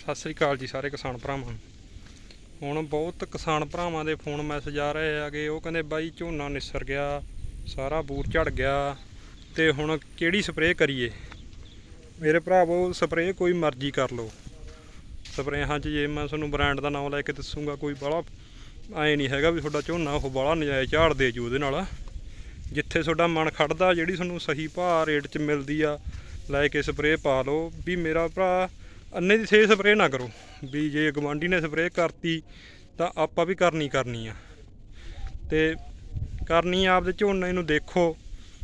ਸਤਿ ਸ੍ਰੀ ਅਕਾਲ ਜੀ ਸਾਰੇ ਕਿਸਾਨ ਭਰਾਵਾਂ ਨੂੰ। ਹੁਣ ਬਹੁਤ ਕਿਸਾਨ ਭਰਾਵਾਂ ਦੇ ਫੋਨ ਮੈਸੇਜ ਆ ਰਹੇ ਆਗੇ ਉਹ ਕਹਿੰਦੇ ਬਾਈ ਝੋਨਾ ਨਿਸਰ ਗਿਆ, ਸਾਰਾ ਬੂਰ ਝੜ ਗਿਆ ਤੇ ਹੁਣ ਕਿਹੜੀ ਸਪਰੇਅ ਕਰੀਏ? ਮੇਰੇ ਭਰਾਵੋ, ਸਪਰੇਅ ਕੋਈ ਮਰਜ਼ੀ ਕਰ ਲਓ। ਸਪਰੇਹਾਂ 'ਚ ਜੇ ਮੈਂ ਤੁਹਾਨੂੰ ਬ੍ਰਾਂਡ ਦਾ ਨਾਮ ਲੈ ਕੇ ਦੱਸੂਗਾ, ਕੋਈ ਬਾਹਲਾ ਐ ਨਹੀਂ ਹੈਗਾ ਵੀ ਤੁਹਾਡਾ ਝੋਨਾ ਉਹ ਬਾਹਲਾ ਨਜਾਇਜ਼ ਝਾੜ ਦੇ ਜੂ ਉਹਦੇ ਨਾਲ। ਜਿੱਥੇ ਤੁਹਾਡਾ ਮਨ ਖੜਦਾ, ਜਿਹੜੀ ਤੁਹਾਨੂੰ ਸਹੀ ਭਾਅ ਰੇਟ 'ਚ ਮਿਲਦੀ ਆ, ਲੈ ਕੇ ਸਪਰੇਅ ਪਾ ਲਓ। ਵੀ ਮੇਰਾ ਭਰਾ ਅੰਨੇ ਦੀ ਸੇ ਸਪਰੇਅ ਨਾ ਕਰੋ। ਵੀ ਜੇ ਗਵਾਂਢੀ ਨੇ ਸਪਰੇਅ ਕਰਤੀ, ਤਾਂ ਆਪਾਂ ਵੀ ਕਰਨੀ ਕਰਨੀ ਆ। ਤੇ ਕਰਨੀ ਆ ਆਪਦੇ ਝੋਨੇ ਨੂੰ ਦੇਖੋ।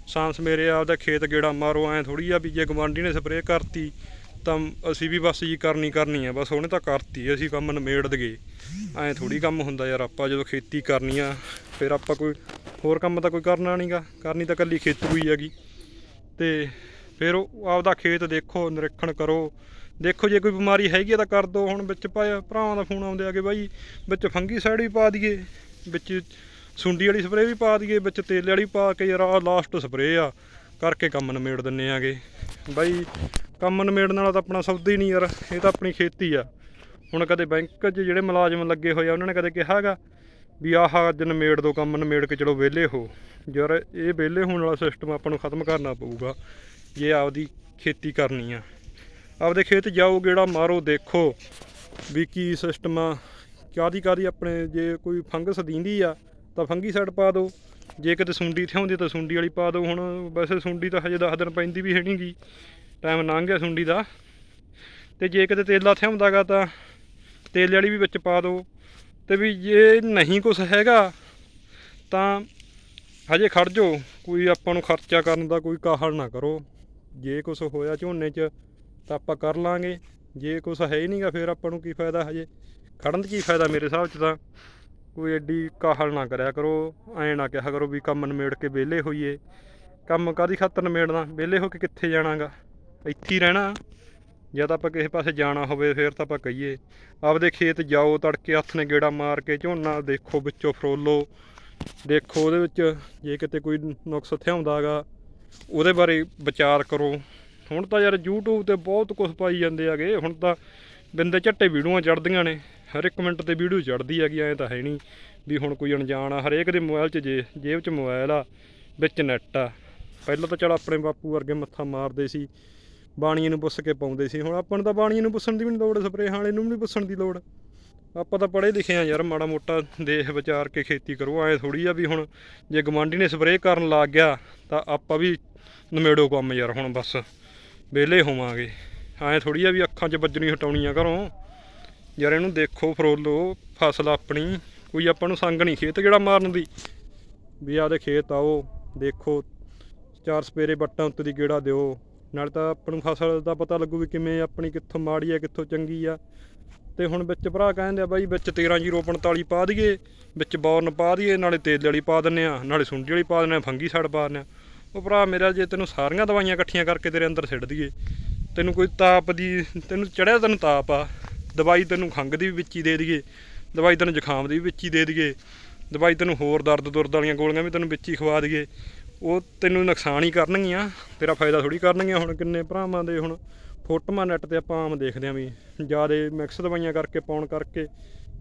ਸਾਂਸ ਮੇਰੇ ਆਪਦਾ ਖੇਤ ਗੇੜਾ ਮਾਰੋ, ਐ ਥੋੜੀ ਆ ਵੀ ਜੇ ਗਵਾਂਢੀ ਨੇ ਸਪਰੇਅ ਕਰਤੀ, ਤਾਂ ਅਸੀਂ ਵੀ ਬਸ ਜੀ ਕਰਨੀ ਕਰਨੀ ਆ। ਬਸ ਉਹਨੇ ਤਾਂ ਕਰਤੀ, ਅਸੀਂ ਕੰਮ ਨਿਮੇੜ ਦਗੇ। ਐ ਥੋੜੀ ਕੰਮ ਹੁੰਦਾ ਯਾਰ, ਆਪਾਂ ਜਦੋਂ ਖੇਤੀ ਕਰਨੀ ਆ, ਫਿਰ ਆਪਾਂ ਕੋਈ ਹੋਰ ਕੰਮ ਤਾਂ ਕੋਈ ਕਰਨਾ ਨਹੀਂਗਾ ਕਰਨੀ ਤਾਂ ਕੱਲੀ ਖੇਤੂ ਹੀ ਹੈਗੀ। ਤੇ ਫਿਰ ਉਹ ਆਪਦਾ ਖੇਤ ਦੇਖੋ, ਨਿਰੀਖਣ ਕਰੋ। ਦੇਖੋ, ਜੇ ਕੋਈ ਬਿਮਾਰੀ ਹੈਗੀ ਆ ਤਾਂ ਕਰ ਦੋ। ਹੁਣ ਵਿੱਚ ਭਾਇਆ ਭਰਾਵਾਂ ਦਾ ਫੋਨ ਆਉਂਦੇ ਆਗੇ ਬਾਈ ਵਿੱਚ ਫੰਗੀ ਸਾਈਡ ਵੀ ਪਾ ਦਈਏ, ਵਿੱਚ ਸੁੰਡੀ ਵਾਲੀ ਸਪਰੇਅ ਵੀ ਪਾ ਦਈਏ, ਵਿੱਚ ਤੇਲੇ ਵਾਲੀ ਪਾ ਕੇ ਯਾਰ ਆ ਲਾਸਟ ਸਪਰੇਅ ਆ। ਕਰਕੇ ਕੰਮ ਨਿਮੇੜ ਦਿੰਨੇ ਆਗੇ। ਬਾਈ ਕੰਮ ਨਿਮੇੜਨ ਵਾਲਾ ਤਾਂ ਆਪਣਾ ਸੌਦਾ ਹੀ ਨਹੀਂ ਯਾਰ, ਇਹ ਤਾਂ ਆਪਣੀ ਖੇਤੀ ਆ। ਹੁਣ ਕਦੇ ਬੈਂਕ 'ਚ ਜਿਹੜੇ ਮੁਲਾਜ਼ਮ ਲੱਗੇ ਹੋਏ ਆ, ਉਹਨਾਂ ਨੇ ਕਦੇ ਕਿਹਾਗਾ ਵੀ ਆਹ ਅੱਜ ਨਿਮੇੜ ਦੋ, ਕੰਮ ਨਿਮੇੜ ਕੇ ਚਲੋ ਵਿਹਲੇ ਹੋ। ਯਾਰ ਇਹ ਵਿਹਲੇ ਹੋਣ ਵਾਲਾ ਸਿਸਟਮ ਆਪਾਂ ਨੂੰ ਖਤਮ ਕਰਨਾ ਪਊਗਾ। ਜੇ ਆਪਦੀ ਖੇਤੀ ਕਰਨੀ ਆ। ਆਪਦੇ ਖੇਤ ਜਾਓ, ਗੇੜਾ ਮਾਰੋ, ਦੇਖੋ ਵੀ ਕੀ ਸਿਸਟਮ ਆ। ਕਾਦੀ ਕਾਦੀ ਆਪਣੇ ਜੇ ਕੋਈ ਫੰਗਸ ਦੀਂਦੀ ਆ, ਤਾਂ ਫੰਗੀ ਸਾਈਡ ਪਾ ਦਿਓ। ਜੇ ਕਿਤੇ ਸੁੰਡੀ ਥਿਆਉਂਦੀ ਤਾਂ ਸੁੰਡੀ ਵਾਲੀ ਪਾ ਦਿਓ। ਹੁਣ ਵੈਸੇ ਸੁੰਡੀ ਤਾਂ ਹਜੇ 10 ਦਿਨ ਪੈਂਦੀ ਵੀ ਹੈ ਨਹੀਂਗੀ ਟਾਈਮ ਲੰਘ ਗਿਆ ਸੁੰਡੀ ਦਾ। ਤੇ ਜੇ ਕਿਤੇ ਤੇਲਾ ਥਿਆਉਂਦਾਗਾ ਤਾਂ ਤੇਲ ਵਾਲੀ ਵੀ ਵਿੱਚ ਪਾ ਦਿਓ। ਤੇ ਵੀ ਜੇ ਨਹੀਂ ਕੁਝ ਹੈਗਾ, ਤਾਂ ਹਜੇ ਖੜ ਜਾਓ। ਕੋਈ ਆਪਾਂ ਨੂੰ ਖਰਚਾ ਕਰਨ ਦਾ ਕੋਈ ਕਾਹਲ ਨਾ ਕਰੋ। ਜੇ ਕੁਝ ਹੋਇਆ ਝੋਨੇ 'ਚ ਤਾਂ ਆਪਾਂ ਕਰ ਲਾਂਗੇ। ਜੇ ਕੁਝ ਹੈ ਹੀ ਨਹੀਂਗਾ ਫਿਰ ਆਪਾਂ ਨੂੰ ਕੀ ਫਾਇਦਾ ਹਜੇ? ਖੜਨ 'ਚ ਕੀ ਫਾਇਦਾ ਮੇਰੇ ਹਿਸਾਬ 'ਚ ਤਾਂ? ਕੋਈ ਐਡੀ ਕਾਹਲ ਨਾ ਕਰਿਆ ਕਰੋ। ਐਂ ਨਾ ਕਿਹਾ ਕਰੋ ਵੀ ਕੰਮ ਨਿਮੇੜ ਕੇ ਵਿਹਲੇ ਹੋਈਏ। ਕੰਮ ਕਾਦੀ ਖਾਤਰ ਨਿਮੇੜਨਾ? ਵਿਹਲੇ ਹੋ ਕੇ ਕਿੱਥੇ ਜਾਣਾਗਾ? ਇੱਥੇ ਹੀ ਰਹਿਣਾ। ਜਾਂ ਤਾਂ ਆਪਾਂ ਕਿਸੇ ਪਾਸੇ ਜਾਣਾ ਹੋਵੇ ਫਿਰ ਤਾਂ ਆਪਾਂ ਕਹੀਏ। ਆਪਦੇ ਖੇਤ ਜਾਓ, ਤੜਕੇ ਹੱਥ ਨੇ ਗੇੜਾ ਮਾਰ ਕੇ ਝੋਨਾ, ਦੇਖੋ ਵਿੱਚੋਂ ਫਰੋਲੋ। ਦੇਖੋ ਉਹਦੇ ਵਿੱਚ ਜੇ ਕਿਤੇ ਕੋਈ ਨੁਕਸ ਥਿਆਉਂਦਾਗਾ ਉਹਦੇ ਬਾਰੇ ਵਿਚਾਰ ਕਰੋ। ਹੁਣ ਤਾਂ ਯਾਰ YouTube ਤੇ ਬਹੁਤ ਕੁਝ ਪਾਈ ਜਾਂਦੇ ਆਗੇ ਹੁਣ ਤਾਂ ਬਿੰਦੇ ਝੱਟੇ ਵੀਡੀਓਆਂ ਚੜਦੀਆਂ ਨੇ। ਹਰ ਇੱਕ ਮਿੰਟ ਤੇ ਵੀਡੀਓ ਚੜਦੀ ਹੈਗੀ, ਐਂ ਤਾਂ ਹੈ ਨਹੀਂ ਵੀ ਹੁਣ ਕੋਈ ਅਣਜਾਣ ਆ। ਹਰੇਕ ਦੇ ਮੋਬਾਈਲ 'ਚ ਜੇ, ਜੇਬ 'ਚ ਮੋਬਾਈਲ ਆ, ਵਿੱਚ ਨੈਟ ਆ। ਪਹਿਲਾਂ ਤਾਂ ਚਲ ਆਪਣੇ ਬਾਪੂ ਵਰਗੇ ਮੱਥਾ ਮਾਰਦੇ ਸੀ ਬਾਣੀਏ ਨੂੰ ਪੁੱਛ ਕੇ ਪਾਉਂਦੇ ਸੀ। ਹੁਣ ਆਪਾਂ ਨੂੰ ਤਾਂ ਬਾਣੀਏ ਨੂੰ ਪੁੱਛਣ ਦੀ ਵੀ ਨਹੀਂ ਲੋੜ ਸਪਰੇਅ ਵਾਲੇ ਨੂੰ ਵੀ ਨਹੀਂ ਪੁੱਛਣ ਦੀ ਲੋੜ। ਆਪਾਂ ਤਾਂ ਪੜ੍ਹੇ ਲਿਖੇ ਆ ਯਾਰ, ਮਾੜਾ ਮੋਟਾ ਦੇਖ ਵਿਚਾਰ ਕੇ ਖੇਤੀ ਕਰੋ, ਐ ਥੋੜੀ ਆ ਵੀ ਹੁਣ ਜੇ ਗਵਾਂਢੀ ਨੇ ਸਪਰੇਅ ਕਰਨ ਲੱਗ ਗਿਆ, ਤਾਂ ਆਪਾਂ ਵੀ ਨਮੇੜੋ ਕੰਮ ਯਾਰ ਹੁਣ ਬਸ, ਵਿਹਲੇ ਹੋਵਾਂਗੇ। ਐ ਥੋੜੀ ਆ ਵੀ ਅੱਖਾਂ 'ਚ ਵੱਜਣੀ ਹਟਾਉਣੀ ਆ ਘਰੋਂ। ਯਾਰ ਇਹਨੂੰ ਦੇਖੋ ਫਰੋਲੋ, ਫਸਲ ਆਪਣੀ, ਕੋਈ ਆਪਾਂ ਨੂੰ ਸੰਗ ਨਹੀਂ ਖੇਤ ਕਿਹੜਾ ਮਾਰਨ ਦੀ। ਵੀ ਆਦੇ ਖੇਤ ਆਓ, ਦੇਖੋ, ਚਾਰ ਸਪੇਰੇ ਵੱਟਾਂ ਉੱਤੇ ਦੀ ਗੇੜਾ ਦਿਓ। ਨਾਲ ਤਾਂ ਆਪਾਂ ਨੂੰ ਫਸਲ ਦਾ ਪਤਾ ਲੱਗੂ ਵੀ ਕਿਵੇਂ ਆਪਣੀ ਕਿੱਥੋਂ ਮਾੜੀ ਆ, ਕਿੱਥੋਂ ਚੰਗੀ ਆ। ਤੇ ਹੁਣ ਵਿੱਚ ਭਰਾ ਕਹਿੰਦੇ ਆ ਬਾਈ, ਵਿੱਚ 13045 ਪਾ ਦਈਏ, ਵਿੱਚ ਬੌਰਨ ਪਾ ਦਈਏ, ਨਾਲੇ ਤੇਲ ਵਾਲੀ ਪਾ ਦਿੰਨੇ ਆ, ਨਾਲੇ ਸੁੰਡੀ ਵਾਲੀ ਪਾ ਦਿੰਨੇ ਆ, ਫੰਗੀ ਸਾਈਡ ਪਾ ਦਿੰਨੇ ਆ। ਉਹ ਭਰਾ ਮੇਰਾ ਜੇ ਤੈਨੂੰ ਸਾਰੀਆਂ ਦਵਾਈਆਂ ਇਕੱਠੀਆਂ ਕਰਕੇ ਤੇਰੇ ਅੰਦਰ ਸਿੱਟ ਦਈਏ, ਤੈਨੂੰ ਕੋਈ ਤਾਪ ਦੀ, ਤੈਨੂੰ ਚੜਿਆ ਤੈਨੂੰ ਤਾਪ ਆ। ਦਵਾਈ ਤੈਨੂੰ ਖੰਘ ਦੀ ਵੀ ਵਿੱਚ ਹੀ ਦੇ ਦਈਏ, ਦਵਾਈ ਤੈਨੂੰ ਜ਼ੁਕਾਮ ਦੀ ਵੀ ਵਿੱਚ ਹੀ ਦੇ ਦਈਏ, ਦਵਾਈ ਤੈਨੂੰ ਹੋਰ ਦਰਦ ਦੁਰਦ ਵਾਲੀਆਂ ਗੋਲੀਆਂ ਵੀ ਤੈਨੂੰ ਵਿੱਚ ਹੀ ਖਵਾ ਦਈਏ। ਉਹ ਤੈਨੂੰ ਨੁਕਸਾਨ ਹੀ ਕਰਨਗੀਆਂ, ਤੇਰਾ ਫਾਇਦਾ ਥੋੜੀ ਕਰਨਗੀਆਂ ਹੁਣ ਕਿੰਨੇ ਭਰਾਵਾਂ ਦੇ ਹੁਣ। ਫੋਟੋਆਂ ਨੈਟ ਤੇ ਆਪਾਂ ਆਮ ਦੇਖਦੇ ਆਂ ਵੀ ਜ਼ਿਆਦਾ ਮਿਕਸ ਦਵਾਈਆਂ ਕਰਕੇ, ਪਾਉਣ ਕਰਕੇ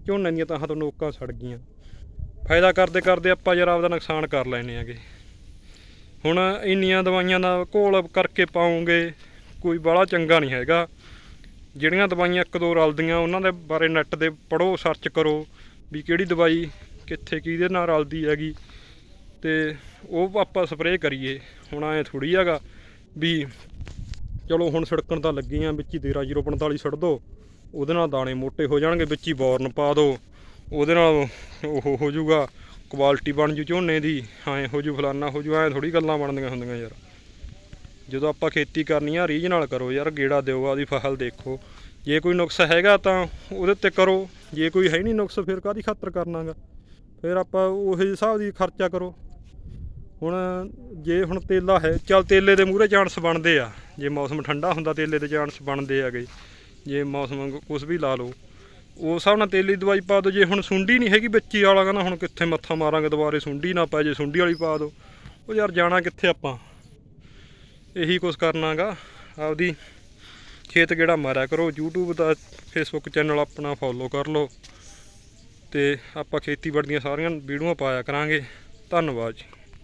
ਝੋਨੇ ਦੀਆਂ ਤਾਂ ਤੋਂ ਨੋਕਾਂ ਸੜ ਗਈਆਂ। ਫਾਇਦਾ ਕਰਦੇ ਕਰਦੇ ਆਪਾਂ ਯਾਰ ਆਪਦਾ ਨੁਕਸਾਨ ਕਰ ਲੈਨੇ ਆਗੇ ਹੁਣ ਇੰਨੀਆਂ ਦਵਾਈਆਂ ਦਾ ਘੋਲ ਕਰਕੇ ਪਾਉਂਗੇ, ਕੋਈ ਬਾਹਲਾ ਚੰਗਾ ਨਹੀਂ ਹੈਗਾ। ਜਿਹੜੀਆਂ ਦਵਾਈਆਂ ਇੱਕ ਦੋ ਰਲਦੀਆਂ, ਉਹਨਾਂ ਦੇ ਬਾਰੇ ਨੈਟ ਤੇ ਪੜੋ ਸਰਚ ਕਰੋ ਵੀ ਕਿਹੜੀ ਦਵਾਈ ਕਿੱਥੇ ਕਿਹਦੇ ਨਾਲ ਰਲਦੀ ਹੈਗੀ। ਤੇ ਉਹ ਆਪਾਂ ਸਪਰੇਅ ਕਰੀਏ। ਹੁਣ ਐ ਥੋੜੀ ਹੈਗਾ ਵੀ ਚਲੋ ਹੁਣ ਸੜਕਣ ਤਾਂ ਲੱਗੀ ਲੱਗੀਆਂ, ਵਿੱਚ ਹੀ 13045 ਛੱਡ ਦੋ। ਉਹਦੇ ਨਾਲ ਦਾਣੇ ਮੋਟੇ ਹੋ ਜਾਣਗੇ, ਵਿੱਚ ਹੀ ਬੋਰਨ ਪਾ ਦੋ। ਉਹਦੇ ਨਾਲ ਉਹ ਹੋ ਜਾਊਗਾ, ਕੁਆਲਿਟੀ ਬਣ ਜੂ ਝੋਨੇ ਦੀ। ਐਂ ਹੋ ਜੂ, ਫਲਾਨਾ ਹੋ ਜੂ, ਐਂ ਥੋੜੀ ਗੱਲਾਂ ਬਣਦੀਆਂ ਹੁੰਦੀਆਂ ਯਾਰ। ਜਦੋਂ ਆਪਾਂ ਖੇਤੀ ਕਰਨੀ ਆ, ਰੀਝ ਨਾਲ ਕਰੋ ਯਾਰ, ਗੇੜਾ ਦਿਓ ਆਦੀ ਫਸਲ ਦੇਖੋ। ਜੇ ਕੋਈ ਨੁਕਸ ਹੈਗਾ ਤਾਂ ਉਹਦੇ ਤੇ ਕਰੋ। ਜੇ ਕੋਈ ਹੈ ਨਹੀਂ ਨੁਕਸ, ਫਿਰ ਕਾਦੀ ਖਾਤਰ ਕਰਨਾਗਾ? ਫਿਰ ਆਪਾਂ ਉਹੇ ਹਿਸਾਬ ਦੀ ਖਰਚਾ ਕਰੋ। ਹੁਣ ਜੇ ਹੁਣ ਤੇਲਾ ਹੈ, ਚੱਲ ਤੇਲੇ ਦੇ ਮੂਹਰੇ ਚਾਂਸ ਬਣਦੇ ਆ। ਜੇ ਮੌਸਮ ਠੰਡਾ ਹੁੰਦਾ, ਤੇਲੇ ਦੇ ਚਾਂਸ ਬਣਦੇ ਆਗੇ ਜੇ ਮੌਸਮ ਕੁਝ ਵੀ ਲਾ ਲਓ। ਉਸ ਹਿਸਾਬ ਨਾਲ ਤੇਲੀ ਦਵਾਈ ਪਾ ਦਿਓ ਜੇ ਹੁਣ ਸੁੰਡੀ ਨਹੀਂ ਹੈਗੀ ਬੱਚੀ ਵਾਲਾ, ਕਹਿੰਦਾ ਹੁਣ ਕਿੱਥੇ ਮੱਥਾ ਮਾਰਾਂਗੇ ਦੁਬਾਰੇ, ਸੁੰਡੀ ਨਾ ਪੈ ਜੇ, ਸੁੰਡੀ ਵਾਲੀ ਪਾ ਦਿਓ ਉਹ ਯਾਰ ਜਾਣਾ ਕਿੱਥੇ ਆਪਾਂ? ਇਹੀ ਕੁਝ ਕਰਨਾਗਾ। ਆਪਦੀ ਖੇਤ ਗੇੜਾ ਮਾਰਿਆ ਕਰੋ। YouTube ਦਾ, Facebook ਚੈਨਲ ਆਪਣਾ ਫੋਲੋ ਕਰ ਲਓ। ਤੇ ਆਪਾਂ ਖੇਤੀਬਾੜੀ ਦੀਆਂ ਸਾਰੀਆਂ ਵੀਡੀਓਆਂ ਪਾਇਆ ਕਰਾਂਗੇ। ਧੰਨਵਾਦ ਜੀ।